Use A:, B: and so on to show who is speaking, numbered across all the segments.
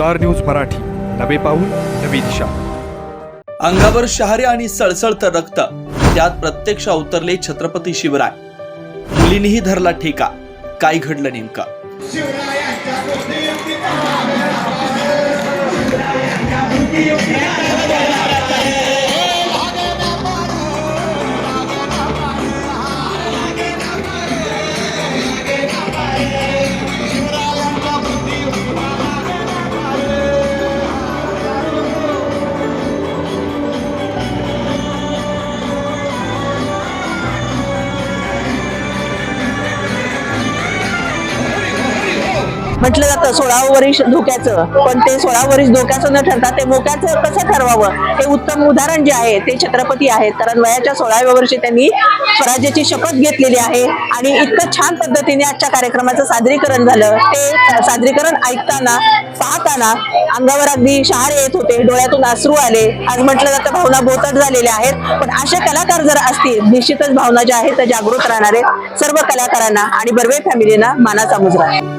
A: Star News Marathi. नवे पाऊल नवी दिशा.
B: अंगावर शहारे आणि सळसळतं रक्त त्यात प्रत्यक्ष अवतरले छत्रपती शिवराय. मुलींनीही धरला ठेका काय घडलं नेमकं?
C: म्हटलं जातं सोळावं वर्ष धोक्याचं. पण ते सोळा वर्ष धोक्याचं न ठरता ते मोक्याचं कसं ठरवावं? हे उत्तम उदाहरण जे आहे ते छत्रपती आहेत. कारण वयाच्या सोळाव्या वर्षी त्यांनी स्वराज्याची शपथ घेतलेली आहे आणि इतकं छान पद्धतीने आजच्या कार्यक्रमाचं सादरीकरण झालं. ते सादरीकरण ऐकताना पाहताना अंगावर अगदी शहारे येत होते डोळ्यातून आसरू आले. आज म्हटलं जातं भावना बोतट झालेल्या आहेत. पण असे कलाकार जर असतील निश्चितच भावना ज्या आहेत त्या जागृत राहणार आहेत सर्व कलाकारांना आणि बर्वे फॅमिलीना मानाचा मुजरा.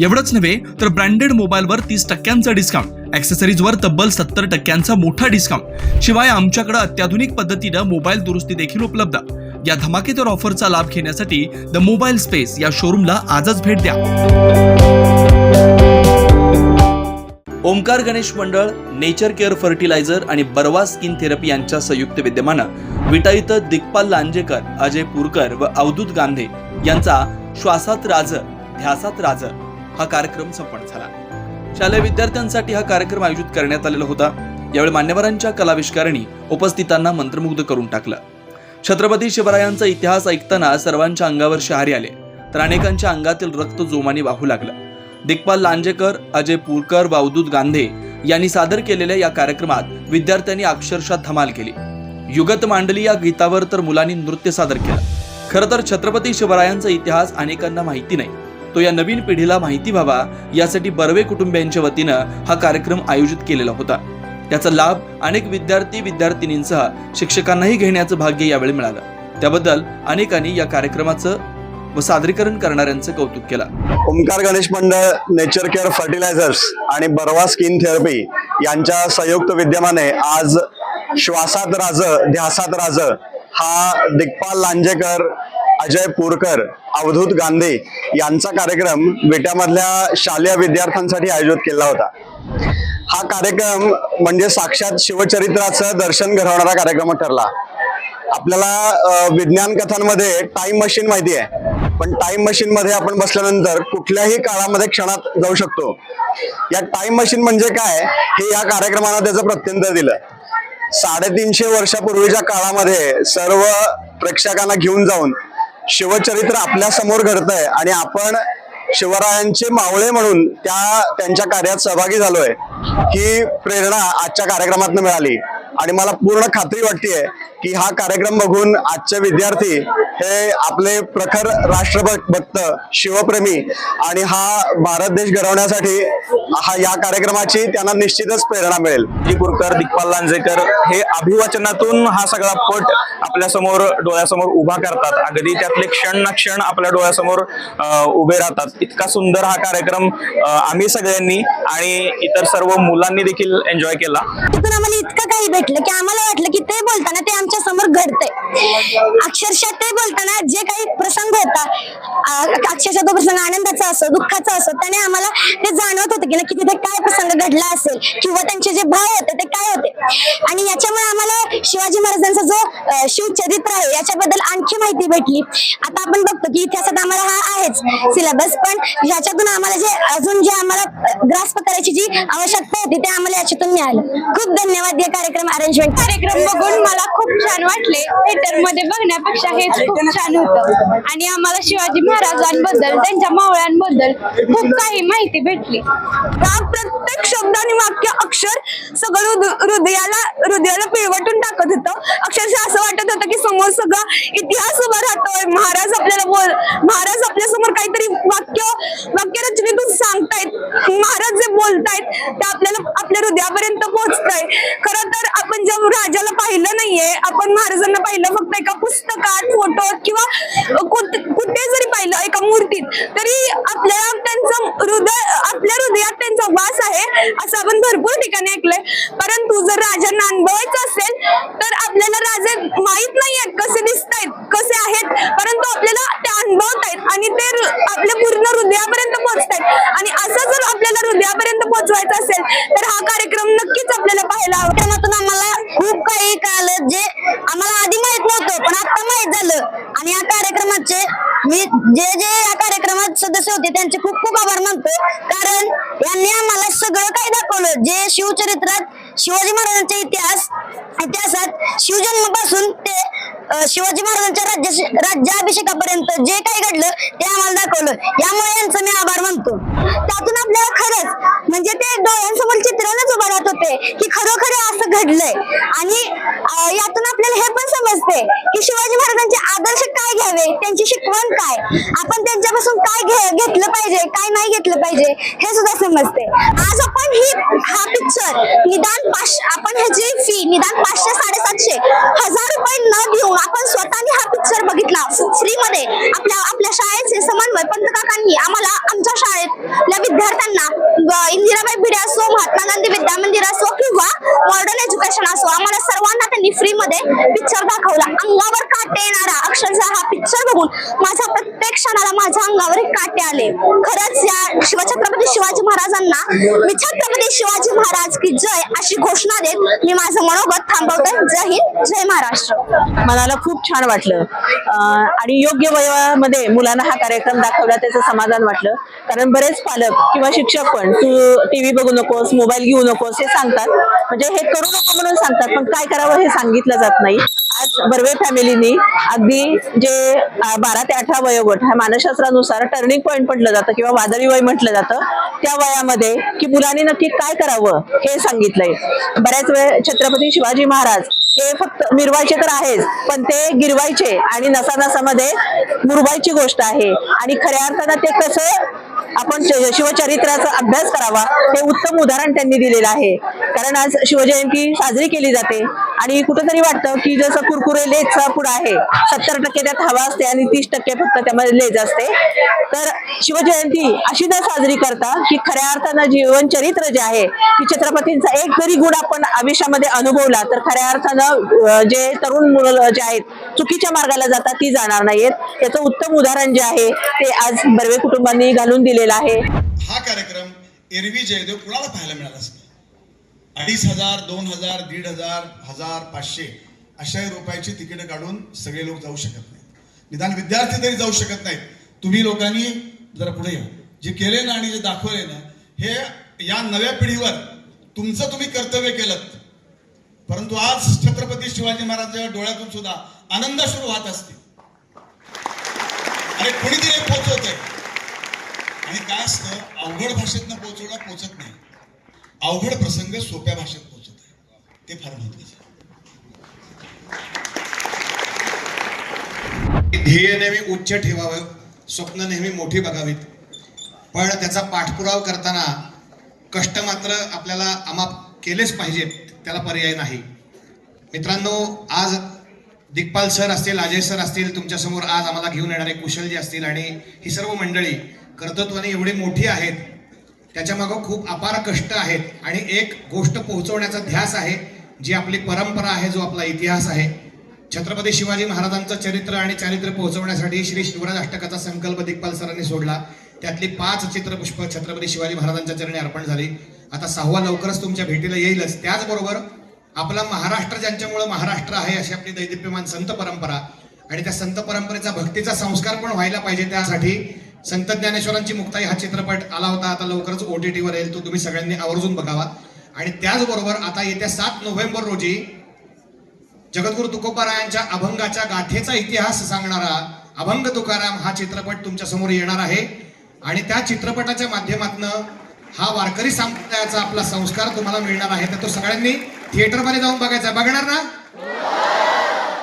B: एवढंच नव्हे तर ब्रँडेड मोबाईलवर तीस टक्क्यांचा डिस्काउंट ॲक्सेसरीजवर तब्बल सत्तर टक्क्यांचा मोठा डिस्काउंट शिवाय आमच्याकडे अत्याधुनिक पद्धतीनं मोबाईल दुरुस्ती देखील उपलब्ध. या धमाकेदार ऑफरचा लाभ घेण्यासाठी द मोबाईल स्पेस या शोरूमला आजच भेट द्या. ओमकार गणेश मंडळ नेचर केअर फर्टिलायझर आणि बरवा स्किन थेरपी यांच्या संयुक्त विद्यमानं विटा इथं दिग्पाल लांजेकर अजय पुरकर व अवधूत गांधे यांचा श्वासात राज ध्यासात राज. हा कार्यक्रम संपन्न झाला. शालेय विद्यार्थ्यांसाठी हा कार्यक्रम आयोजित करण्यात आलेला होता. यावेळी मान्यवरांच्या कलाविष्कारांनी उपस्थितांना मंत्रमुग्ध करून टाकलं. छत्रपती शिवरायांचा इतिहास ऐकताना सर्वांच्या अंगावर शहारे आले तर अनेकांच्या अंगातील रक्त जोमाने वाहू लागलं. दिग्पाल लांजेकर अजय पुरकर बावदूत गांधे यांनी सादर केलेल्या या कार्यक्रमात विद्यार्थ्यांनी अक्षरशः धमाल केली. युगत मांडली या गीतावर तर मुलांनी नृत्य सादर केलं. खरं तर छत्रपती शिवरायांचा इतिहास अनेकांना माहिती नाही तो या नवीन पिढीला माहिती व्हावा यासाठी बर्वे कुटुंबियांच्या वतीनं हा कार्यक्रम आयोजित केलेला होता. त्याचा लाभ अनेक विद्यार्थी विद्यार्थिनींसह शिक्षकांनाही घेण्याचं भाग्य यावेळी मिळालं. त्याबद्दल अनेकांनी या कार्यक्रमाचं व सादरीकरण करणाऱ्यांचं कौतुक केलं.
D: ओंकार गणेश मंडळ नेचर केअर फर्टिलायझर्स आणि बरवा स्किन थेरपी यांच्या संयुक्त विद्यमाने आज श्वासात राज ध्यासात राज हा दिग्पाल लांजेकर अजय पोरकर अवधूत गांधी यांचा कार्यक्रम बेट्यामधल्या शालेय विद्यार्थ्यांसाठी आयोजित केला होता. हा कार्यक्रम म्हणजे साक्षात शिवचरित्राचं दर्शन घडवणारा कार्यक्रम ठरला. आपल्याला विज्ञान कथांमध्ये टाइम मशीन माहिती आहे. पण टाइम मशीन मध्ये आपण बसल्यानंतर कुठल्याही काळामध्ये क्षणात जाऊ शकतो. या टाइम मशीन म्हणजे काय? हे या कार्यक्रमानं त्याचं प्रत्यंतर दिलं. साडेतीनशे वर्षापूर्वीच्या काळामध्ये सर्व प्रेक्षकांना घेऊन जाऊन शिवचरित्र आपल्यासमोर घडतंय आणि आपण शिवरायांचे मावळे म्हणून त्या त्यांच्या कार्यात सहभागी झालोय. ही प्रेरणा आजच्या कार्यक्रमातून मिळाली. आणि मला पूर्ण खात्री वाटतेय की हा कार्यक्रम बघून आजचे विद्यार्थी हे आपले प्रखर राष्ट्रभक्त शिवप्रेमी आणि हा भारत देश घडवण्यासाठी हा या कार्यक्रमाची त्यांना निश्चितच प्रेरणा मिळेल.
E: जी पुरकर दिग्पाल लांजेकर हे अभिवाचनातून हा सगळा पट आपल्यासमोर डोळ्यासमोर उभा करतात. अगदी त्यातले क्षण ना क्षण आपल्या डोळ्यासमोर उभे राहतात. इतका सुंदर हा कार्यक्रम आम्ही सगळ्यांनी आणि इतर सर्व मुलांनी देखील एन्जॉय केला.
F: तिथून आम्हाला इतकं काही भेटलं की आम्हाला वाटलं की ते बोलताना अक्षरशः ते बोलताना जे काही प्रसंग होता अक्षरशः तो प्रसंग आनंदाचा असो दुःखाचा असो त्याने आम्हाला ते जाणवत होतं की नक्की तिथे काय प्रसंग घडला असेल किंवा त्यांचे जे भाव होते ते काय होते. आणि याच्यामुळे आम्हाला शिवाजी महाराजांचा जो शिवचरित्र आहे याच्याबद्दल आणखी माहिती भेटली. आता आपण बघतो की इतिहासात आम्हाला हा आहेच सिलेबस पण याच्यातून आम्हाला जे अजून जे आम्हाला ग्रास्प करायची जी आवश्यकता होती ते आम्हाला याच्यातून मिळालं. खूप धन्यवाद या कार्यक्रम अरेंजमेंट कार्यक्रम बघून मला खूप छान वाटले. थिएटरमध्ये बघण्यापेक्षा हे खूप छान होतं. आणि आम्हाला शिवाजी महाराजांबद्दल त्यांच्या मावळ्यांबद्दल खूप काही माहिती भेटली.
C: प्रत्येक शब्द आणि वाक्य अक्षर
G: सगळं हृदयाला हृदयाला पिळवटून टाकत होतं. अक्षरशः असं वाटत होतं की समोर सगळा इतिहास उभा राहतोय. महाराज आपल्याला बोल महाराज आपल्यासमोर काहीतरी वाक्य वाक्य रचनेतून सांगतायत. महाराज
F: जे बोलतायत ते आपल्याला आपल्या हृदयापर्यंत पोहोचतंय खरं तर आपण ज्या राजाला पाहिलं नाहीये आपण महाराजांना पाहिलं फक्त एका पुस्तकात फोटोत किंवा सुटीत तरी आपल्या त्यांचं हृदय आपल्या हृदयात त्यांचा वास आहे असं आपण भरपूर ठिकाणी ऐकलंय. परंतु जर राजांना अनुभवायचं असेल तर आपल्याला राजे माहीत नाहीयेत कसे दिसतायत कसे आहेत. परंतु आपल्याला ते अनुभवत आहेत आणि ते आपल्या पूर्ण हृदयापर्यंत पोहोचतायत. आणि असं जर आपल्याला हृदयापर्यंत पोहोचवायचं असेल तर हा कार्यक्रम नक्कीच आपल्याला पाहायला आवडेल. आम्हाला खूप काही कळालं जे आम्हाला आधी माहीत नव्हतं पण आता माहीत झालं. आणि या कार्यक्रमाचे मी जे जे या कार्यक्रमात सदस्य होते त्यांचे खूप खूप आभार मानतो. कारण यांनी आम्हाला सगळं काही दाखवलं. जे शिवचरित्रात शिवाजी महाराजांचा इतिहास इतिहासात शिवजन्मापासून ते शिवाजी महाराजांच्या राज्य राज्याभिषेकापर्यंत जे काही घडलं ते आम्हाला दाखवलं. यामुळे यांचं मी आभार मानतो. त्यातून आपल्याला खरंच म्हणजे ते डोळ्यांसमोर चित्रानच उभा राहत होते की खरोखर असं घडलंय. आणि यातून आपल्याला हे पण समजते की शिवाजी महाराजांचे आदर्श घ्यावे? त्यांची शिकवण काय? आपण त्यांच्यापासून काय घेतलं पाहिजे काय नाही घेतलं पाहिजे हे सुद्धा समजते. आज आपण ही हा पिक्चर निदान पाचशे आपण ह्याची फी निदान पाचशे साडेसातशे हजार रुपये न देऊन आपण स्वतःने हा पिक्चर बघितला फ्रीमध्ये आपल्या आपल्या शाळेचे समन्वय पंतकाकांनी आम्हाला आमच्या शाळेतल्या विद्यार्थ्यांना व इंदिराबाई भिडे असो महात्मा गांधी विद्या मंदिर असो किंवा मॉडर्न एज्युकेशन असो आम्हाला सर्वांना त्यांनी फ्री मध्ये पिक्चर दाखवला अंगावर काटे येणारा अक्षरशः हा पिक्चर बघून माझ्या प्रत्येक क्षणाला माझ्या अंगावर काटे आले. खरंच या शिवछत्रपती शिवाजी महाराजांना मी छत्रपती शिवाजी महाराज की जय अशी घोषणा देत मी माझं मनोगत थांबवते जय हिंद जय महाराष्ट्र.
C: मनाला खूप छान वाटलं. आणि योग्य वयामध्ये मुलांना हा कार्यक्रम दाखवला त्याचं समाधान वाटलं. कारण बरेच पालक किंवा शिक्षक पण तू टीव्ही बघू नकोस मोबाईल घेऊ नकोस हे सांगतात. म्हणजे हे करू नको म्हणून सांगतात पण काय करावं हे सांगितलं जात नाही. आज बर्वे फॅमिलीनी अगदी जे बारा ते अठरा वयोगट ह्या मानसशास्त्रानुसार टर्निंग पॉईंट म्हटलं जातं किंवा वादळी वय म्हटलं जातं त्या वयामध्ये की मुलांनी नक्की काय करावं हे सांगितलंय. बऱ्याच वेळ छत्रपती शिवाजी महाराज हे फक्त मिरवायचे तर आहेच पण ते गिरवायचे आणि नसानसामध्ये मुरवायची गोष्ट आहे. आणि खऱ्या अर्थानं ते कसं आपण शिवचरित्राचा अभ्यास करावा हे उत्तम उदाहरण त्यांनी दिलेलं आहे. कारण आज शिवजयंती साजरी केली जाते. आणि कुठंतरी वाटतं की जसं कुरकुरे लेजचा पुढा आहे सत्तर टक्के त्यात हवा असते आणि तीस टक्के फक्त त्यामध्ये लेज असते. तर शिवजयंती अशी न साजरी करता की खऱ्या अर्थानं जीवन चरित्र जे आहे की छत्रपतींचा एक जरी गुण आपण आयुष्यामध्ये अनुभवला तर खऱ्या अर्थानं जे तरुण मुलं जे आहेत चुकीच्या मार्गाला जातात ती जाणार नाहीत याचं उत्तम उदाहरण जे आहे ते आज बर्वे कुटुंबांनी घालून दिलेलं आहे.
H: हा कार्यक्रम एरवी जयदेव कुणाला पाहायला मिळाला अडीच हजार दोन हजार दीड हजार हजार पाचशे अशा रुपयाची तिकीटं काढून सगळे लोक जाऊ शकत नाहीत. निदान विद्यार्थी तरी जाऊ शकत नाहीत. तुम्ही लोकांनी जरा पुढे या. जे केले ना आणि जे दाखवले ना हे या नव्या पिढीवर तुमचं तुम्ही कर्तव्य केलं. परंतु आज छत्रपती शिवाजी महाराजांच्या डोळ्यातून सुद्धा आनंद सुरू वाहत असते अरे कुणीतरी हे पोहोचवत आहे आणि काय असतं अवघड भाषेतनं पोचवणं पोचत नाही. अवघड प्रसंग सोप्या भाषेत पोहोचत आहे. ते फार महत्वाचं ध्येय नेहमी उच्च ठेवावं स्वप्न नेहमी मोठी बघावीत. पण त्याचा पाठपुरावा करताना कष्ट मात्र आपल्याला अमाप केलेच पाहिजेत त्याला पर्याय नाही. मित्रांनो आज दिग्पाल सर असतील अजय सर असतील तुमच्यासमोर आज आम्हाला घेऊन येणारे कुशलजी असतील आणि ही सर्व मंडळी कर्तृत्वाने एवढी मोठी आहेत त्याच्या मागं खूप अपार कष्ट आहेत. आणि एक गोष्ट पोहोचवण्याचा ध्यास आहे जी आपली परंपरा आहे जो आपला इतिहास आहे. छत्रपती शिवाजी महाराजांचं चरित्र आणि चारित्र्य पोहोचवण्यासाठी श्री शिवराज अष्टकाचा संकल्प दिग्पाल सरांनी सोडला. त्यातली पाच चित्रपुष्प छत्रपती शिवाजी महाराजांच्या चरणी अर्पण झाली. आता सहावा लवकरच तुमच्या भेटीला येईलच. त्याचबरोबर आपला महाराष्ट्र ज्यांच्यामुळे महाराष्ट्र आहे अशी आपली दैदिप्यमान संत परंपरा. आणि त्या संत परंपरेचा भक्तीचा संस्कार पण व्हायला पाहिजे त्यासाठी संत ज्ञानेश्वरांची मुक्ताई हा चित्रपट आला होता. आता लवकरच ओ टी टीवर येईल. तो तुम्ही सगळ्यांनी आवर्जून बघावा. आणि त्याचबरोबर आता येत्या सात नोव्हेंबर रोजी जगद्गुरु तुकोबारायांच्या अभंगाच्या गाथेचा इतिहास सांगणारा अभंग तुकाराम हा चित्रपट तुमच्यासमोर येणार आहे. आणि त्या चित्रपटाच्या माध्यमातून हा वारकरी संप्रदायाचा आपला संस्कार तुम्हाला मिळणार आहे. तर तो सगळ्यांनी थिएटरमध्ये जाऊन बघायचा बघणार ना?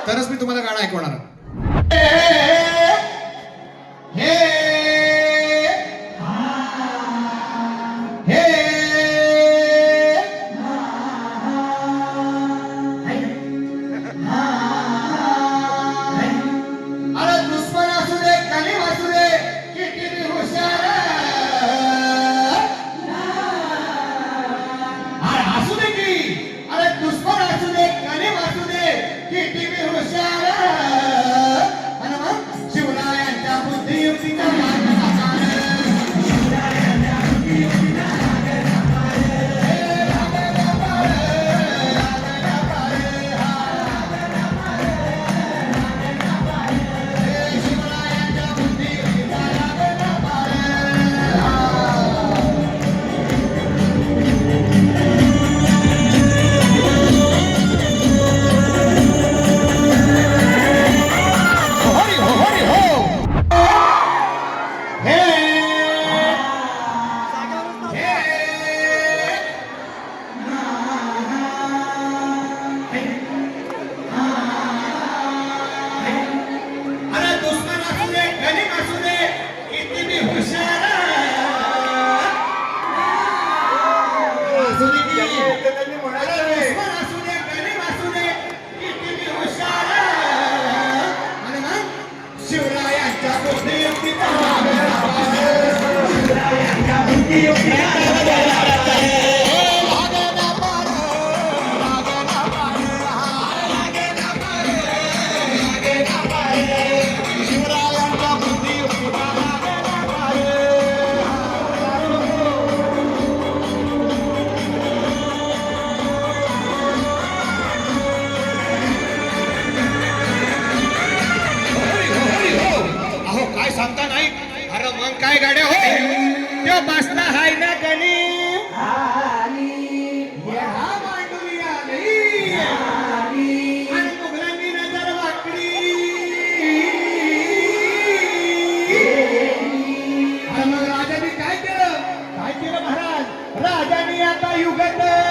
H: तरच मी तुम्हाला गाणं ऐकवणार You get there.